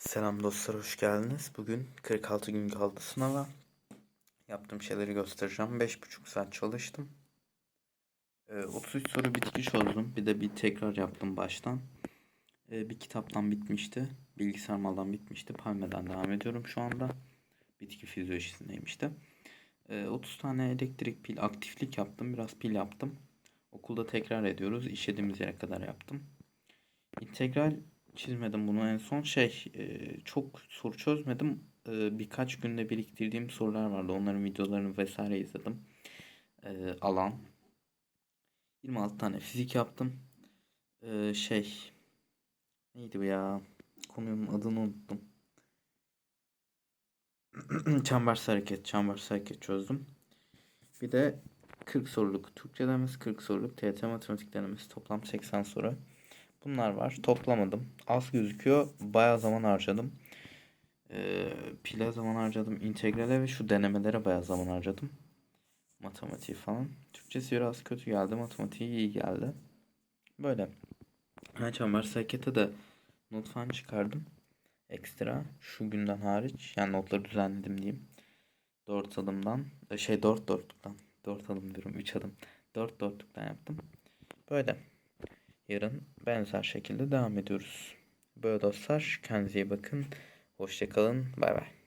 Selam dostlar, hoş geldiniz. Bugün 46 gün kaldı sınava. Yaptığım şeyleri göstereceğim. 5,5 saat çalıştım. Ee, 33 soru bitki çözdüm. Bir de bir tekrar yaptım baştan. Ee, bir kitaptan bitmişti. Bilgisayar maldan bitmişti. Palme'den devam ediyorum şu anda. Bitki fizyolojisindeyim de. Ee, 30 tane elektrik pil aktiflik yaptım. Biraz pil yaptım. Okulda tekrar ediyoruz. İşlediğimiz yere kadar yaptım. İntegral çizmedim bunu. En son şey e, çok soru çözmedim. E, birkaç günde biriktirdiğim sorular vardı. Onların videolarını vesaire izledim. E, alan. 26 tane fizik yaptım. Şey neydi bu ya? Konunun adını unuttum. Çembersiz hareket çembersiz hareket çözdüm. Bir de 40 soruluk Türkçe denemesi 40 soruluk TYT matematik denemesi. Toplam 80 soru Bunlar var. Toplamadım. Az gözüküyor. Bayağı zaman harcadım. Ee, pile zaman harcadım. İntegrale ve şu denemelere bayağı zaman harcadım. Matematiği falan. Türkçesi biraz kötü geldi. Matematiği iyi geldi. Böyle. Ha çember harekete de not falan çıkardım. Ekstra. Şu günden hariç. Yani notları düzenledim diyeyim. 4 adımdan. e, Şey 4 dörtlükten. 4 adım diyorum. 3 adım. 4 dörtlükten yaptım. Böyle. Yarın benzer şekilde devam ediyoruz. Böyle dostlar kendinize iyi bakın. Hoşçakalın. Bay bay.